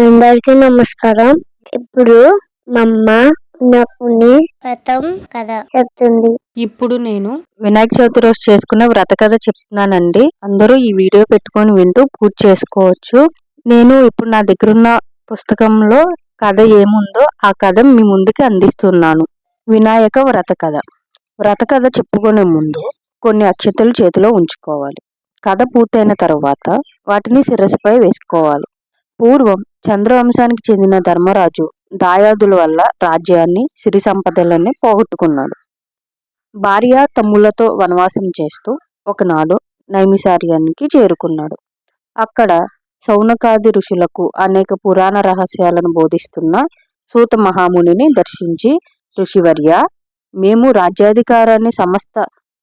అందరికీ నమస్కారం. ఇప్పుడు వ్రతం కథ. చెప్తుంది. ఇప్పుడు నేను వినాయక చవితి రోజు చేసుకున్న వ్రత కథ చెప్తున్నానండి. అందరూ ఈ వీడియో పెట్టుకొని వింటూ పూజ చేసుకోవచ్చు. నేను ఇప్పుడు నా దగ్గర ఉన్న పుస్తకంలో కథ ఏముందో ఆ కథ మీ ముందుకి అందిస్తున్నాను. వినాయక వ్రత కథ. వ్రత కథ చెప్పుకునే ముందు కొన్ని అక్షతలు చేతిలో ఉంచుకోవాలి. కథ పూర్తయిన తర్వాత వాటిని శిరస్సుపై వేసుకోవాలి. పూర్వం చంద్రవంశానికి చెందిన ధర్మరాజు దాయాదుల వల్ల రాజ్యాన్ని సిరి సంపదలన్నీ పోగొట్టుకున్నాడు. భార్య తమ్ముళ్ళతో వనవాసం చేస్తూ ఒకనాడు నైమిసార్యానికి చేరుకున్నాడు. అక్కడ సౌనకాది ఋషులకు అనేక పురాణ రహస్యాలను బోధిస్తున్న సూత మహామునిని దర్శించి ఋషివర్య మేము రాజ్యాధికారాన్ని సమస్త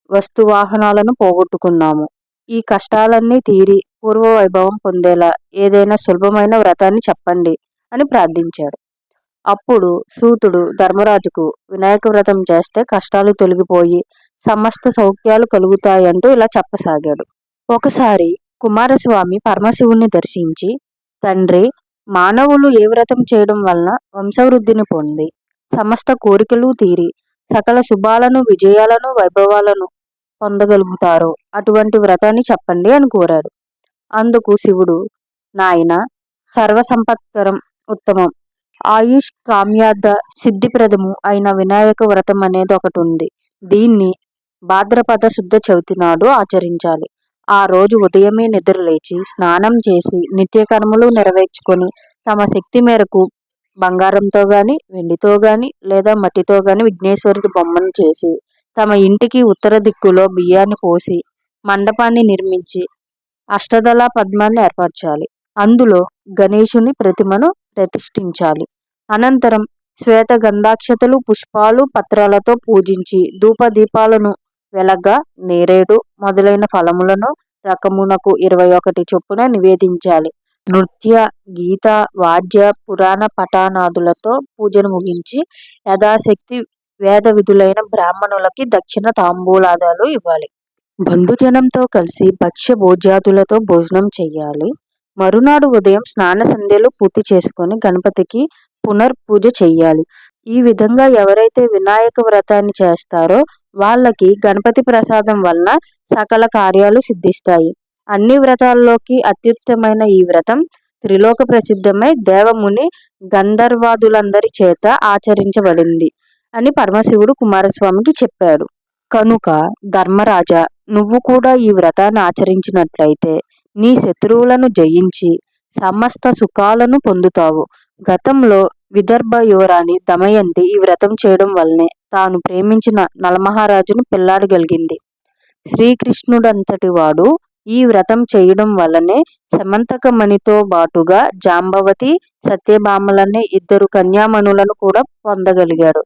వస్తువాహనాలను పోగొట్టుకున్నాము. ఈ కష్టాలన్నీ తీరి పూర్వ వైభవం పొందేలా ఏదైనా సులభమైన వ్రతాన్ని చెప్పండి అని ప్రార్థించాడు. అప్పుడు సూతుడు ధర్మరాజుకు వినాయక వ్రతం చేస్తే కష్టాలు తొలగిపోయి సమస్త సౌఖ్యాలు కలుగుతాయంటూ ఇలా చెప్పసాగాడు. ఒకసారి కుమారస్వామి పరమశివుణ్ణి దర్శించి తండ్రి మానవులు ఏ వ్రతం చేయడం వలన వంశవృద్ధిని పొంది సమస్త కోరికలు తీరి సకల శుభాలను విజయాలను వైభవాలను పొందగలుగుతారో అటువంటి వ్రతాన్ని చెప్పండి అని కోరాడు అందుకు శివుడు నాయన సర్వసంపత్కరం ఉత్తమం. ఆయుష్ కామ్యార్థ సిద్ధిప్రదము అయిన వినాయక వ్రతం అనేది ఒకటి ఉంది. దీన్ని భాద్రపద శుద్ధ చవితి నాడు ఆచరించాలి. ఆ రోజు ఉదయమే నిద్ర లేచి స్నానం చేసి నిత్యకర్మలు నెరవేర్చుకొని తమ శక్తి మేరకు బంగారంతో గాని వెండితో గాని లేదా మట్టితో గాని విఘ్నేశ్వరుడి బొమ్మను చేసి తమ ఇంటికి ఉత్తర దిక్కులో బియ్యాన్ని పోసి మండపాన్ని నిర్మించి అష్టదళ పద్మాన్ని ఏర్పరచాలి. అందులో గణేశుని ప్రతిమను ప్రతిష్ఠించాలి. అనంతరం శ్వేత గంధాక్షతలు పుష్పాలు పత్రాలతో పూజించి ధూప దీపాలను వెలగ నేరేడు మొదలైన ఫలములను రకమునకు ఇరవై ఒకటి చొప్పున నివేదించాలి. నృత్య గీత వాద్య పురాణ పఠానాదులతో పూజను ముగించి యథాశక్తి వేద విధులైన బ్రాహ్మణులకి దక్షిణ తాంబూలాదాలు ఇవ్వాలి. బంధుజనంతో కలిసి భక్ష్య భోజ్యాదులతో భోజనం చెయ్యాలి. మరునాడు ఉదయం స్నాన సంధ్యలు పూర్తి చేసుకొని గణపతికి పునర్పూజ చెయ్యాలి. ఈ విధంగా ఎవరైతే వినాయక వ్రతాన్ని చేస్తారో వాళ్ళకి గణపతి ప్రసాదం వలన సకల కార్యాలు సిద్ధిస్తాయి. అన్ని వ్రతాల్లోకి అత్యుత్తమైన ఈ వ్రతం త్రిలోక ప్రసిద్ధమై దేవముని గంధర్వాదులందరి చేత ఆచరించబడింది. అని పరమశివుడు కుమారస్వామికి చెప్పాడు. కనుక ధర్మరాజ నువ్వు కూడా ఈ వ్రతాన్ని ఆచరించినట్లయితే నీ శత్రువులను జయించి సమస్త సుఖాలను పొందుతావు. గతంలో విదర్భ యువరాణి దమయంతి ఈ వ్రతం చేయడం వల్లనే తాను ప్రేమించిన నలమహారాజును పెళ్ళాడగలిగింది శ్రీకృష్ణుడంతటి వాడు ఈ వ్రతం చేయడం వల్లనే సమంతకమణితో బాటుగా జాంబవతి సత్యభామలనే ఇద్దరు కన్యామణులను కూడా పొందగలిగాడు.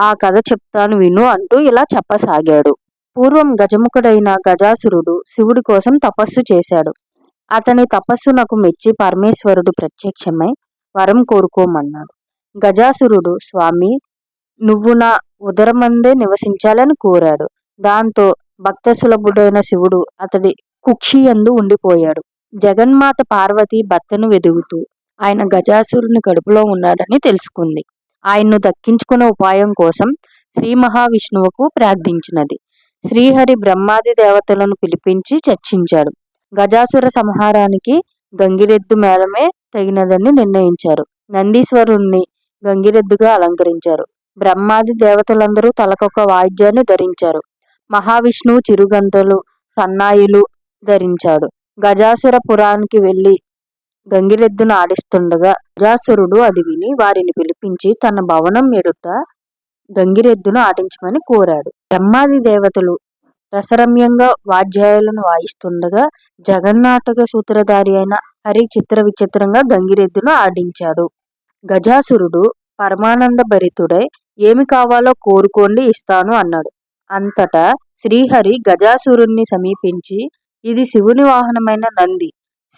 ఆ కథ చెప్తాను విను అంటూ ఇలా చెప్పసాగాడు. పూర్వం గజముఖుడైన గజాసురుడు శివుడి కోసం తపస్సు చేశాడు. అతని తపస్సునకు మెచ్చి పరమేశ్వరుడు ప్రత్యక్షమై వరం కోరుకోమన్నాడు. గజాసురుడు స్వామి నువ్వు నా ఉదరమందే నివసించాలని కోరాడు. దాంతో భక్త సులభుడైన శివుడు అతడి కుక్షియందు ఉండిపోయాడు. జగన్మాత పార్వతి భర్తను వెదుగుతూ ఆయన గజాసురుని కడుపులో ఉన్నాడని తెలుసుకుంది. ఆయన్ను దక్కించుకున్న ఉపాయం కోసం శ్రీ మహావిష్ణువుకు ప్రార్థించినది. శ్రీహరి బ్రహ్మాది దేవతలను పిలిపించి చర్చించాడు. గజాసుర సంహారానికి గంగిరెద్దు మేళమే తగినదని నిర్ణయించారు. నందీశ్వరుణ్ణి గంగిరెద్దుగా అలంకరించారు. బ్రహ్మాది దేవతలందరూ తలకొక వాయిద్యాన్ని ధరించారు. మహావిష్ణువు చిరుగంటలు సన్నాయిలు ధరించాడు. గజాసుర పురానికి వెళ్ళి గంగిరెద్దును ఆడిస్తుండగా గజాసురుడు అది విని వారిని పిలిపించి తన భవనం ఎదుట గంగిరెద్దును ఆడించమని కోరాడు. బ్రహ్మాది దేవతలు రసరమ్యంగా వాద్యాలను వాయిస్తుండగా జగన్నాటక సూత్రధారి అయిన హరి చిత్ర విచిత్రంగా గంగిరెద్దును ఆడించాడు. గజాసురుడు పరమానంద భరితుడై ఏమి కావాలో కోరుకోండి ఇస్తాను అన్నాడు. అంతటా శ్రీహరి గజాసురుణ్ణి సమీపించి ఇది శివుని వాహనమైన నంది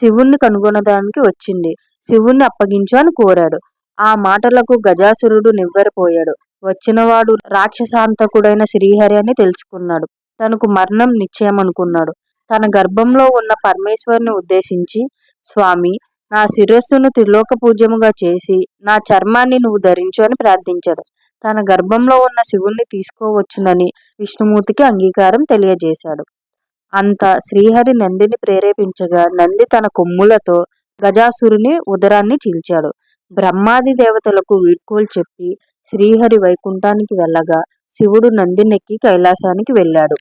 శివుణ్ణి కనుగొనడానికి వచ్చింది. శివుణ్ణి అప్పగించు అని కోరాడు. ఆ మాటలకు గజాసురుడు నివ్వెరపోయాడు. వచ్చినవాడు రాక్షసాంతకుడైన శ్రీహరి అని తెలుసుకున్నాడు. తనకు మరణం నిశ్చయమనుకున్నాడు. తన గర్భంలో ఉన్న పరమేశ్వరుని ఉద్దేశించి స్వామి నా శిరస్సును త్రిలోక పూజ్యముగా చేసి నా చర్మాన్ని నువ్వు ధరించు అని ప్రార్థించాడు. తన గర్భంలో ఉన్న శివుణ్ణి తీసుకోవచ్చునని విష్ణుమూర్తికి అంగీకారం తెలియజేశాడు. అంత శ్రీహరి నందిని ప్రేరేపించగా నంది తన కొమ్ములతో గజాసురుని ఉదరాన్ని చీల్చాడు. బ్రహ్మాది దేవతలకు వీడ్కోలు చెప్పి శ్రీహరి వైకుంఠానికి వెళ్ళగా శివుడు నందినెక్కి కైలాసానికి వెళ్ళాడు.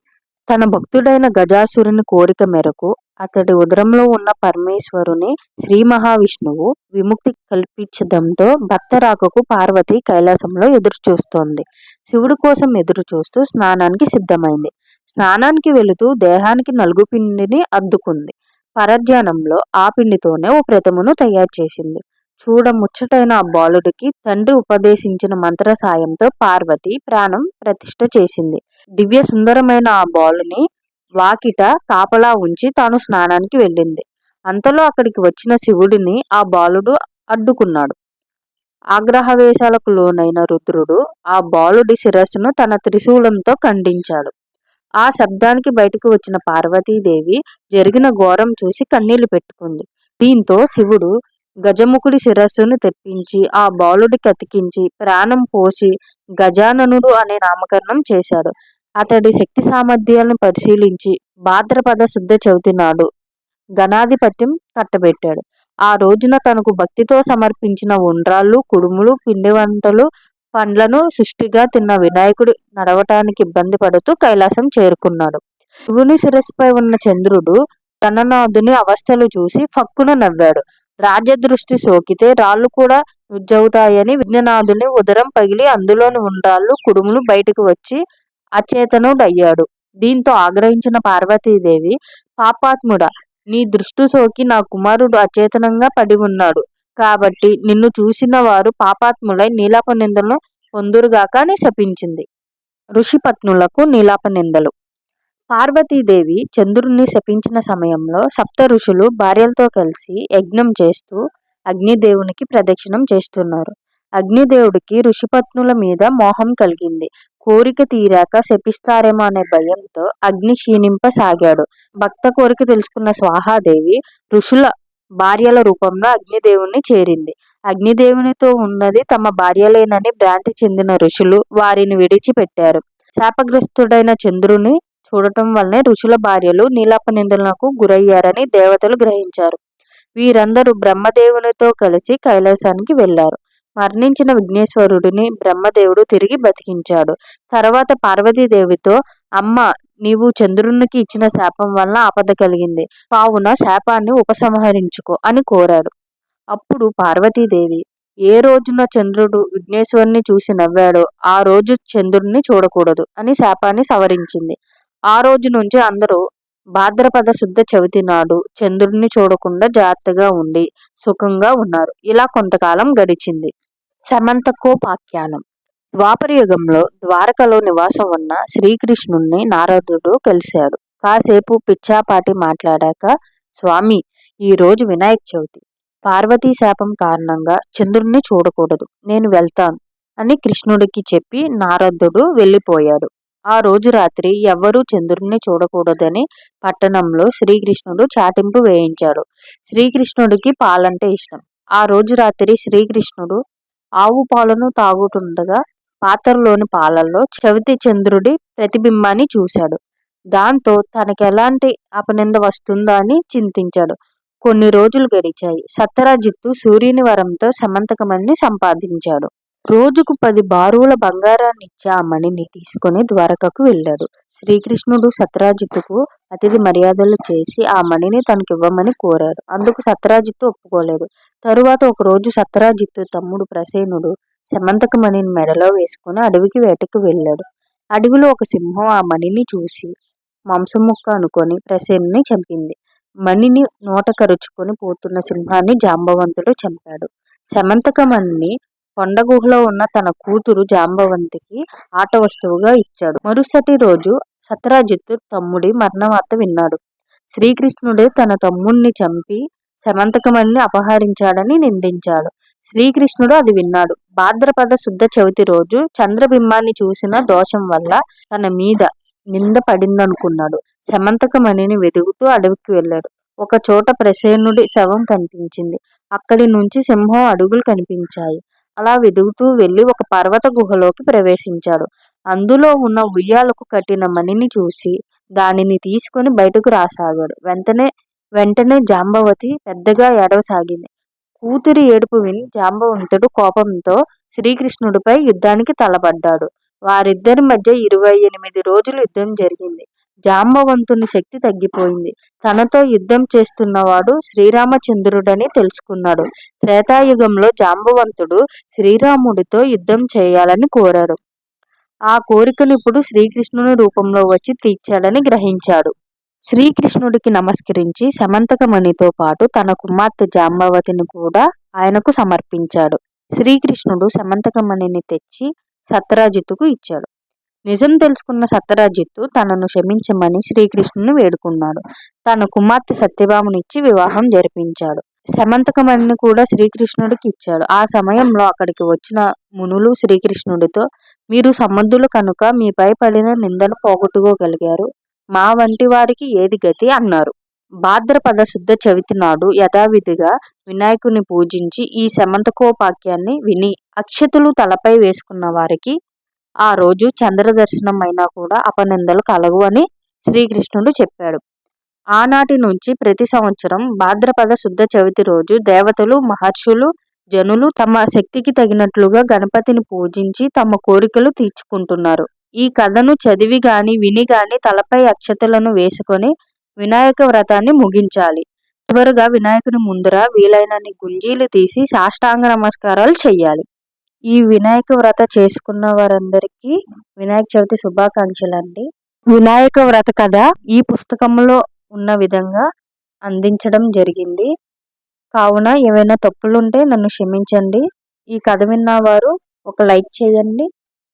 తన భక్తుడైన గజాసురుని కోరిక మేరకు అతడి ఉదరంలో ఉన్న పరమేశ్వరుని శ్రీ మహావిష్ణువు విముక్తి కల్పించడంతో భక్త రాకకు పార్వతి కైలాసంలో ఎదురు చూస్తోంది శివుడి కోసం ఎదురు చూస్తూ స్నానానికి సిద్ధమైంది. స్నానానికి వెళుతూ దేహానికి నలుగు పిండిని అద్దుకుంది. పరధ్యానంలో ఆ పిండితోనే ఓ ప్రతిమను తయారు చేసింది. చూడ ముచ్చటైన ఆ బాలుడికి తండ్రి ఉపదేశించిన మంత్ర సాయంతో పార్వతి ప్రాణం ప్రతిష్ఠ చేసింది. దివ్య సుందరమైన ఆ బాలుని వాకిట కాపలా ఉంచి తాను స్నానానికి వెళ్ళింది. అంతలో అక్కడికి వచ్చిన శివుడిని ఆ బాలుడు అడ్డుకున్నాడు. ఆగ్రహవేశాలకు లోనైన రుద్రుడు ఆ బాలుడి శిరస్సును తన త్రిశూలంతో ఖండించాడు. ఆ శబ్దానికి బయటకు వచ్చిన పార్వతీదేవి జరిగిన ఘోరం చూసి కన్నీళ్ళు పెట్టుకుంది. దీంతో శివుడు గజముఖుడి శిరస్సును తెప్పించి ఆ బాలుడికి అతికించి ప్రాణం పోసి గజాననుడు అనే నామకరణం చేశాడు. అతడి శక్తి సామర్థ్యాలను పరిశీలించి భాద్రపద శుద్ధ చవితి నాడు గణాధిపత్యం కట్టబెట్టాడు. ఆ రోజున తనకు భక్తితో సమర్పించిన ఉండ్రాళ్ళు కుడుములు పిండి వంటలు పండ్లను సృష్టిగా తిన్న వినాయకుడు నడవటానికి ఇబ్బంది పడుతూ కైలాసం చేరుకున్నాడు. శివుని శిరస్సుపై ఉన్న చంద్రుడు తననాథుని అవస్థలు చూసి ఫక్కున నవ్వాడు. రాజదృష్టి సోకితే రాళ్ళు కూడా ఉజ్జవుతాయని విఘ్ననాథుని ఉదరం పగిలి అందులోని ఉండ్రాళ్ళు కుడుములు బయటకు వచ్చి అచేతనుడయ్యాడు. దీంతో ఆగ్రహించిన పార్వతీదేవి పాపాత్ముడా నీ దృష్టి సోకి నా కుమారుడు అచేతనంగా పడి ఉన్నాడు. కాబట్టి నిన్ను చూసిన వారు పాపాత్ములై నీలాప నిందలను పొందురుగాక అని శపించింది. ఋషిపత్నులకు నీలాప నిందలు. పార్వతీదేవి చంద్రుణ్ణి శపించిన సమయంలో సప్త ఋషులు భార్యలతో కలిసి యజ్ఞం చేస్తూ అగ్నిదేవునికి ప్రదక్షిణం చేస్తున్నారు. అగ్నిదేవుడికి ఋషిపత్నుల మీద మోహం కలిగింది. కోరిక తీరాక శపిస్తారేమో అనే భయంతో అగ్ని క్షీణింపసాగాడు. భక్త కోరిక తెలుసుకున్న స్వాహాదేవి ఋషుల భార్యల రూపంలో అగ్నిదేవుని చేరింది. అగ్నిదేవునితో ఉన్నది తమ భార్యలేనని భ్రాంతి చెందిన ఋషులు వారిని విడిచిపెట్టారు. శాపగ్రస్తుడైన చంద్రుని చూడటం వల్లనే ఋషుల భార్యలు నీలాప నిందలకు గురయ్యారని దేవతలు గ్రహించారు. వీరందరూ బ్రహ్మదేవునితో కలిసి కైలాసానికి వెళ్ళారు మరణించిన విఘ్నేశ్వరుడిని బ్రహ్మదేవుడు తిరిగి బతికించాడు. తర్వాత పార్వతీదేవితో అమ్మ నీవు చంద్రునికి ఇచ్చిన శాపం వల్ల ఆపద కలిగింది. కావున శాపాన్ని ఉపసంహరించుకో అని కోరాడు అప్పుడు పార్వతీదేవి ఏ రోజున చంద్రుడు విఘ్నేశ్వరుని చూసి నవ్వాడో ఆ రోజు చంద్రుడిని చూడకూడదు అని శాపాన్ని సవరించింది. ఆ రోజు నుంచి అందరూ భాద్రపద శుద్ధ చవితి నాడు చంద్రుడిని చూడకుండా జాగ్రత్తగా ఉండి సుఖంగా ఉన్నారు. ఇలా కొంతకాలం గడిచింది. సమంతకోపాఖ్యానం. ద్వాపరయుగంలో ద్వారకలో నివాసం ఉన్న శ్రీకృష్ణుణ్ణి నారదుడు కలిశాడు. కాసేపు పిచ్చాపాటి మాట్లాడాక స్వామి ఈ రోజు వినాయక చవితి. పార్వతీ శాపం కారణంగా చంద్రుణ్ణి చూడకూడదు. నేను వెళ్తాను అని కృష్ణుడికి చెప్పి నారదుడు వెళ్ళిపోయాడు. ఆ రోజు రాత్రి ఎవ్వరూ చంద్రుణ్ణి చూడకూడదని పట్టణంలో శ్రీకృష్ణుడు చాటింపు వేయించాడు. శ్రీకృష్ణుడికి పాలంటే ఇష్టం. ఆ రోజు రాత్రి శ్రీకృష్ణుడు ఆవు పాలను తాగుతుండగా పాత్రలోని పాలల్లో చవితి చంద్రుడి ప్రతిబింబాన్ని చూశాడు. దాంతో తనకి ఎలాంటి అపనింద వస్తుందో అని చింతించాడు. కొన్ని రోజులు గడిచాయి. సత్యరాజిత్తు సూర్యుని వరంతో సమంతకమణిని సంపాదించాడు. రోజుకు పది బారువుల బంగారాన్ని ఇచ్చి ఆ మణిని తీసుకుని ద్వారకకు వెళ్ళాడు. శ్రీకృష్ణుడు సత్రాజిత్తుకు అతిథి మర్యాదలు చేసి ఆ మణిని తనకివ్వమని కోరాడు. అందుకు సత్రాజిత్తు ఒప్పుకోలేదు. తరువాత ఒకరోజు సత్రాజిత్తు తమ్ముడు ప్రసేనుడు సమంతక మణిని మెడలో వేసుకుని అడవికి వేటకు వెళ్ళాడు. అడవిలో ఒక సింహం ఆ మణిని చూసి మాంసం ముక్క అనుకొని ప్రసేన్ని చంపింది. మణిని నోట కరుచుకొని పోతున్న సింహాన్ని జాంబవంతుడు చంపాడు. శమంతకమణిని కొండ గుహలో ఉన్న తన కూతురు జాంబవంతికి ఆట వస్తువుగా ఇచ్చాడు. మరుసటి రోజు సత్రాజిత్తు తమ్ముడి మరణవార్త విన్నాడు. శ్రీకృష్ణుడే తన తమ్ముణ్ణి చంపి సమంతకమణిని అపహరించాడని నిందించాడు. శ్రీకృష్ణుడు అది విన్నాడు. భాద్రపద శుద్ధ చవితి రోజు చంద్రబింబాన్ని చూసిన దోషం వల్ల తన మీద నింద పడిందనుకున్నాడు. సమంతకమణిని వెతుకుతూ అడవికి వెళ్ళాడు. ఒక చోట ప్రసేనుడి శవం కనిపించింది. అక్కడి నుంచి సింహం అడుగులు కనిపించాయి. అలా వెదుగుతూ వెళ్ళి ఒక పర్వత గుహలోకి ప్రవేశించాడు. అందులో ఉన్న ఉయ్యాలకు కట్టిన మణిని చూసి దానిని తీసుకొని బయటకు రాసాగాడు. వెంటనే వెంటనే జాంబవతి పెద్దగా ఏడవసాగింది. కూతురి ఏడుపు విని జాంబవంతుడు కోపంతో శ్రీకృష్ణుడిపై యుద్ధానికి తలపడ్డాడు. వారిద్దరి మధ్య ఇరవై ఎనిమిది రోజులు యుద్ధం జరిగింది. జాంబవంతుని శక్తి తగ్గిపోయింది. తనతో యుద్ధం చేస్తున్నవాడు శ్రీరామచంద్రుడని తెలుసుకున్నాడు. త్రేతాయుగంలో జాంబవంతుడు శ్రీరాముడితో యుద్ధం చేయాలని కోరాడు. ఆ కోరికను ఇప్పుడు శ్రీకృష్ణుని రూపంలో వచ్చి తీర్చాలని గ్రహించాడు. శ్రీకృష్ణుడికి నమస్కరించి సమంతకమణితో పాటు తన కుమార్తె జాంబవతిని కూడా ఆయనకు సమర్పించాడు. శ్రీకృష్ణుడు సమంతకమణిని తెచ్చి సత్రాజిత్తుకు ఇచ్చాడు. నిజం తెలుసుకున్న సత్యరాజిత్తు తనను క్షమించమని శ్రీకృష్ణుని వేడుకున్నాడు. తన కుమార్తె సత్యభామునిచ్చి వివాహం జరిపించాడు. సమంతకమణిని కూడా శ్రీకృష్ణుడికి ఇచ్చాడు. ఆ సమయంలో అక్కడికి వచ్చిన మునులు శ్రీకృష్ణుడితో మీరు సమర్థులు కనుక మీపై పడిన నిందను పోగొట్టుకోగలిగారు. మా వంటి వారికి ఏది గతి అన్నారు. భాద్రపద శుద్ధ చవితి నాడు యథావిధిగా వినాయకుని పూజించి ఈ సమంతకోపాఖ్యాన్ని విని అక్షతులు తలపై వేసుకున్న వారికి ఆ రోజు చంద్ర దర్శనం అయినా కూడా అపనిందలు కలగు అని శ్రీకృష్ణుడు చెప్పాడు. ఆనాటి నుంచి ప్రతి సంవత్సరం భాద్రపద శుద్ధ చవితి రోజు దేవతలు మహర్షులు జనులు తమ శక్తికి తగినట్లుగా గణపతిని పూజించి తమ కోరికలు తీర్చుకుంటున్నారు. ఈ కథను చదివి గాని విని గాని తలపై అక్షతలను వేసుకొని వినాయక వ్రతాన్ని ముగించాలి. చివరగా వినాయకుని ముందర వీలైనన్ని గుంజీలు తీసి సాష్టాంగ నమస్కారాలు చేయాలి ఈ వినాయక వ్రత చేసుకున్న వారందరికీ వినాయక చవితి శుభాకాంక్షలు అండి వినాయక వ్రత కథ ఈ పుస్తకంలో ఉన్న విధంగా అందించడం జరిగింది. కావున ఏవైనా తప్పులుంటే నన్ను క్షమించండి. ఈ కథ విన్న వారు ఒక లైక్ చేయండి.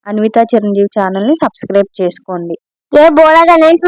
అన్విత చిరంజీవి ఛానల్ని సబ్స్క్రైబ్ చేసుకోండి. ఏ బోళ గణేష్